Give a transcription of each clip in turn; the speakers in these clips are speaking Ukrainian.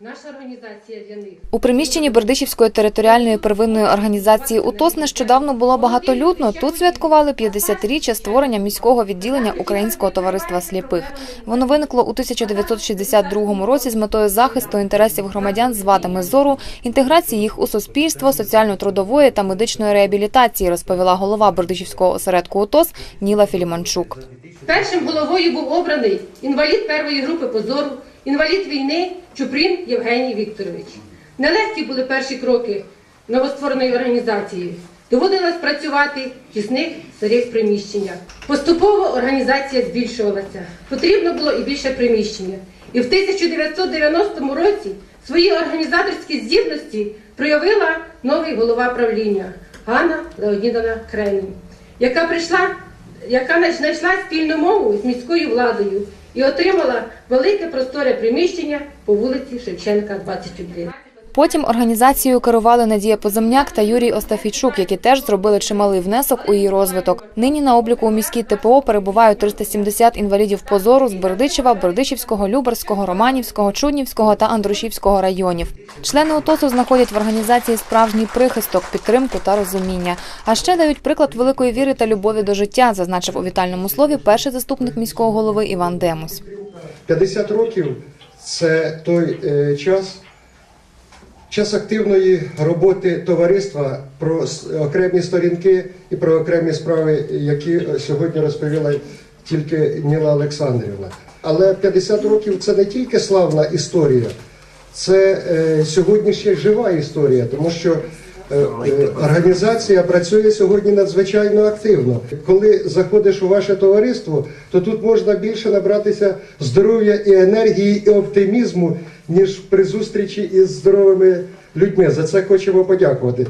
Наша організація для них. У приміщенні Бердичівської територіальної первинної організації УТОС нещодавно було багатолюдно. Тут святкували 50-річчя створення міського відділення Українського товариства сліпих. Воно виникло у 1962 році з метою захисту інтересів громадян з вадами зору, інтеграції їх у суспільство, соціально-трудової та медичної реабілітації, розповіла голова Бердичівського осередку УТОС Ніла Філімончук. Першим головою був обраний інвалід першої групи позору, інвалід війни Чупрін Євгеній Вікторович. Нелегкі були перші кроки новоствореної організації. Доводилось працювати в тісних старих приміщеннях. Поступово організація збільшувалася. Потрібно було і більше приміщення. І в 1990 році свої організаторські здібності проявила новий голова правління Ганна Леонідовна Кремінь, яка яка знайшла спільну мову з міською владою і отримала велике просторе приміщення по вулиці Шевченка, 21. Потім організацією керували Надія Поземняк та Юрій Остафійчук, які теж зробили чималий внесок у її розвиток. Нині на обліку у міській ТПО перебувають 370 інвалідів позору з Бердичева, Бердичівського, Люберського, Романівського, Чуднівського та Андрушівського районів. Члени УТОСу знаходять в організації справжній прихисток, підтримку та розуміння. А ще дають приклад великої віри та любові до життя, зазначив у вітальному слові перший заступник міського голови Іван Демус. 50 років це той е, час, час активної роботи товариства про окремі сторінки і про окремі справи, які е, сьогодні розповіла тільки Ніла Олександрівна. Але 50 років це не тільки славна історія, це е, сьогодні ще жива історія, тому що організація працює сьогодні надзвичайно активно. Коли заходиш у ваше товариство, то тут можна більше набратися здоров'я і енергії, і оптимізму, ніж при зустрічі із здоровими людьми. За це хочемо подякувати.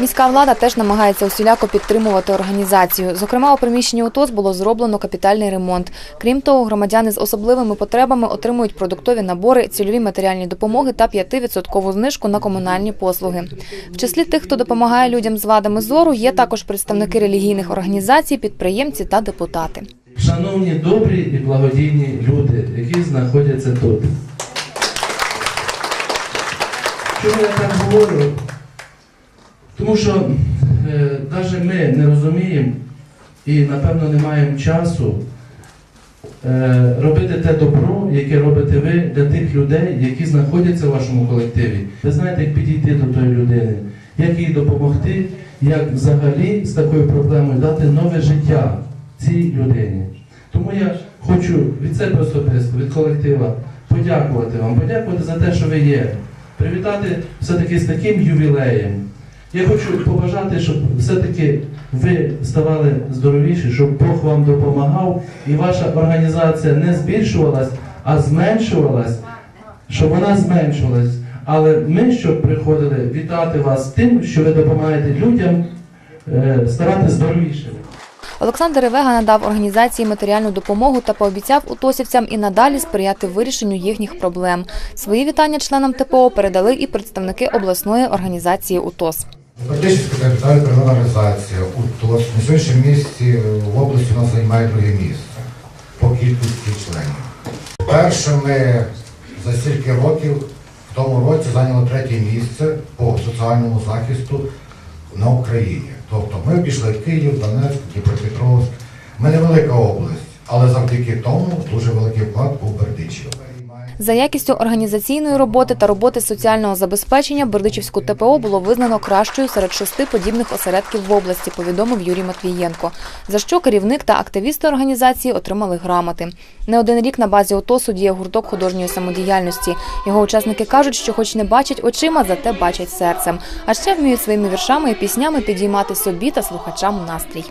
Міська влада теж намагається усіляко підтримувати організацію. Зокрема, у приміщенні УТОС було зроблено капітальний ремонт. Крім того, громадяни з особливими потребами отримують продуктові набори, цільові матеріальні допомоги та 5% знижку на комунальні послуги. В числі тих, хто допомагає людям з вадами зору, є також представники релігійних організацій, підприємці та депутати. Шановні добрі і благодійні люди, які знаходяться тут. Чому я так говорю? Тому що навіть ми не розуміємо і, напевно, не маємо часу е, робити те добро, яке робите ви для тих людей, які знаходяться в вашому колективі. Ви знаєте, як підійти до тої людини, як їй допомогти, як взагалі з такою проблемою дати нове життя цій людині. Тому я хочу від себе особисто, від колектива подякувати вам, подякувати за те, що ви є, привітати все-таки з таким ювілеєм. Я хочу побажати, щоб все-таки ви ставали здоровіші, щоб Бог вам допомагав і ваша організація не збільшувалась, а зменшувалась, щоб вона зменшувалась. Але ми, щоб приходили вітати вас тим, що ви допомагаєте людям е, ставати здоровішими. Олександр Ревега надав організації матеріальну допомогу та пообіцяв утосівцям і надалі сприяти вирішенню їхніх проблем. Свої вітання членам ТПО передали і представники обласної організації УТОС. Практична територіальна первинна організація УТОС на сьогоднішньому місці в області у нас займає друге місце по кількості членів. Перше ми за стільки років в тому році зайняли третє місце по соціальному захисту на Україні. Тобто ми обійшли Київ, Донецьк, Дніпропетровськ. Ми невелика область, але завдяки тому дуже великий вклад був. За якістю організаційної роботи та роботи соціального забезпечення Бердичівську ТПО було визнано кращою серед шести подібних осередків в області, повідомив Юрій Матвієнко. За що керівник та активісти організації отримали грамоти. Не один рік на базі ОТОСу діє гурток художньої самодіяльності. Його учасники кажуть, що хоч не бачать очима, зате бачать серцем. А ще вміють своїми віршами і піснями підіймати собі та слухачам настрій.